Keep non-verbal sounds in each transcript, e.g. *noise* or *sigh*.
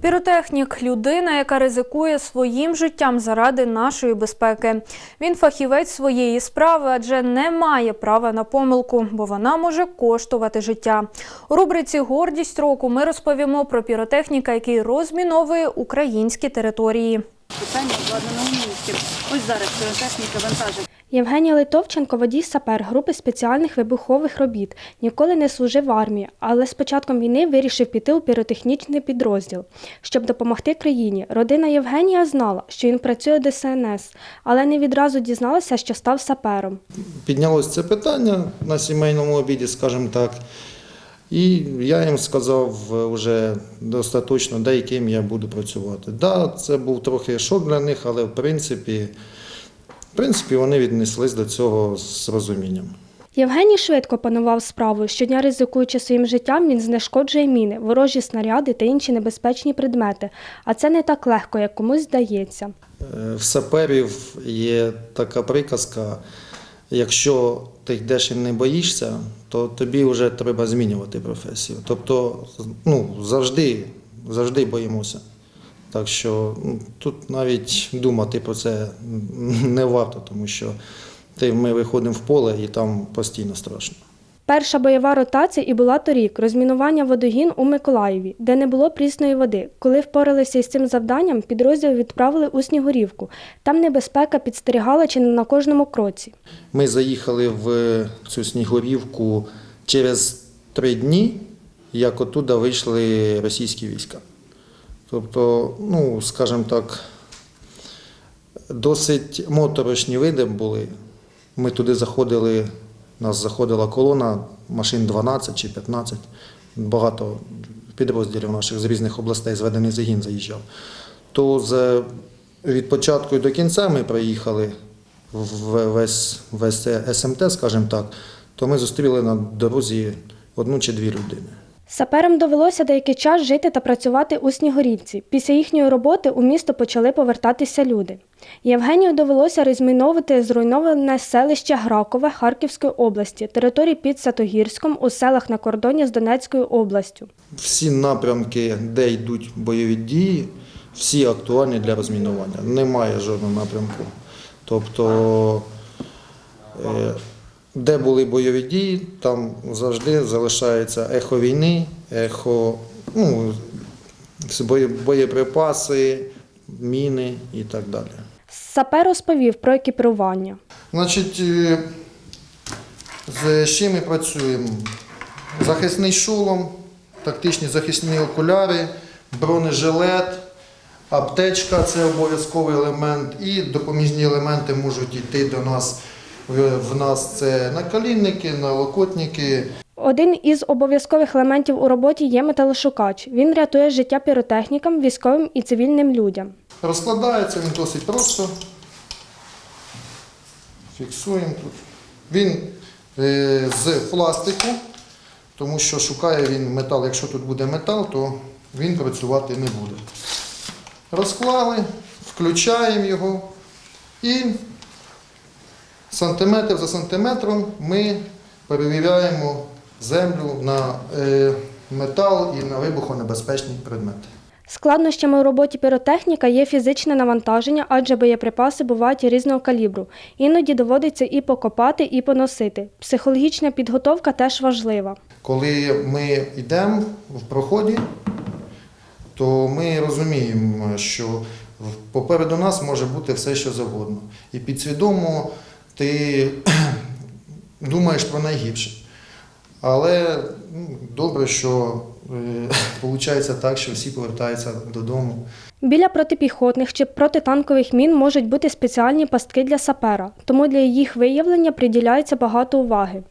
Піротехнік людина, яка ризикує своїм життям заради нашої безпеки. Він фахівець своєї справи, адже не має права на помилку, бо вона може коштувати життя. У рубриці Гордість року ми розповімо про піротехніка, який розміновує українські території. Питання обладнано у місті. Ось зараз піротехніка вантажить. Євгеній Литовченко, водій сапер групи спеціальних вибухових робіт. Ніколи не служив в армії, але з початком війни вирішив піти у піротехнічний підрозділ, щоб допомогти країні. Родина Євгенія знала, що він працює в ДСНС, але не відразу дізналася, що став сапером. Піднялось це питання на сімейному обіді, скажімо так. І я їм сказав вже достатньо, де і ким я буду працювати. Да, це був трохи шок для них, але в принципі, в принципі вони віднеслись до цього з розумінням. Євгеній швидко панував справою. Щодня ризикуючи своїм життям, він знешкоджує міни, ворожі снаряди та інші небезпечні предмети. А це не так легко, як комусь здається. Е, В саперів є така приказка: якщо ти йдеш і не боїшся, то тобі вже треба змінювати професію. Тобто, ну, завжди, завжди боїмося. Так що ну, тут навіть думати про це не варто, тому що ми виходимо в поле і там постійно страшно. Перша бойова ротація і була торік розмінування водогін у Миколаєві, де не було прісної води. Коли впоралися із цим завданням, підрозділ відправили у Снігурівку. Там небезпека підстерігала чи не на кожному кроці. Ми заїхали в цю Снігурівку через три дні, як оттуда вийшли російські війська. Тобто, ну, скажімо так, досить моторошні види були. Ми туди заходили, нас заходила колона, машин 12 чи 15. Багато підрозділів наших з різних областей зведений загін заїжджав. То з, від початку до кінця ми приїхали в весь, весь СМТ, скажімо так, то ми зустріли на дорозі одну чи дві людини. Саперам довелося деякий час жити та працювати у Снігурівці. Після їхньої роботи у місто почали повертатися люди. Євгенію довелося розміновувати зруйноване селище Гракове Харківської області, території під Сатогірськом у селах на кордоні з Донецькою областю. Всі напрямки, де йдуть бойові дії, всі актуальні для розмінування. Немає жодного напрямку. Тобто, е, де були бойові дії, там завжди залишається ехо війни, ехо ну, боєприпаси, міни і так далі. Сапер розповів про екіпірування. Значить, е, з чим ми працюємо? Захисний шолом, тактичні захисні окуляри, бронежилет, аптечка це обов'язковий елемент, і допоміжні елементи можуть йти до нас. В нас це наколінники, налокотники. Один із обов'язкових елементів у роботі є металошукач. Він рятує життя піротехнікам, військовим і цивільним людям. Розкладається він досить просто. Фіксуємо тут. Він е, з пластику, тому що шукає він метал. Якщо тут буде метал, то він працювати не буде. Розклали, включаємо його і сантиметр за сантиметром ми перевіряємо землю на е, метал і на вибухонебезпечні предмети. Складнощами у роботі піротехніка є фізичне навантаження, адже боєприпаси бувають різного калібру. Іноді доводиться і покопати, і поносити. Психологічна підготовка теж важлива. Коли ми йдемо в проході, то ми розуміємо, що попереду нас може бути все, що завгодно. І підсвідомо ти *clears throat* думаєш про найгірше. Але ну, добре, що *laughs* виходить так, що всі повертаються додому. Біля протипіхотних чи протитанкових мін можуть бути спеціальні пастки для сапера, тому для їх виявлення приділяється багато уваги.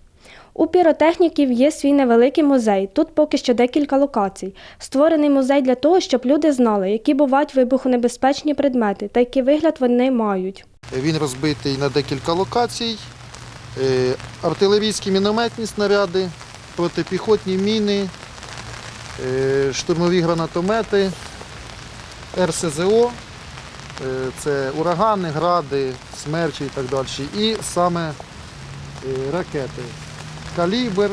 У піротехніків є свій невеликий музей. Тут поки що декілька локацій. Створений музей для того, щоб люди знали, які бувають вибухонебезпечні предмети та який вигляд вони мають. Він розбитий на декілька локацій. Е, Артилерійські мінометні снаряди, протипіхотні міни, е, штурмові гранатомети, РСЗО, е, це урагани, гради, смерчі і так далі. І саме ракети. Калібр,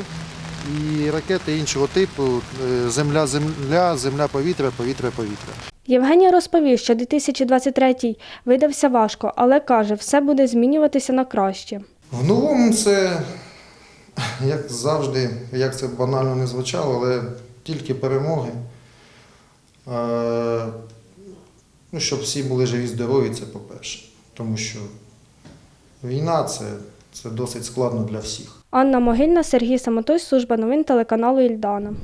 і ракети іншого типу е, земля, земля, земля, повітря, повітря, повітря. Євгеній розповів, що 2023 видався важко, але каже, все буде змінюватися на краще. В новому це, як завжди, як це банально не звучало, але тільки перемоги. Ну, щоб всі були живі, здорові, це по-перше. Тому що війна це, це досить складно для всіх. Анна Могильна, Сергій Самотой, служба новин телеканалу Ільдана.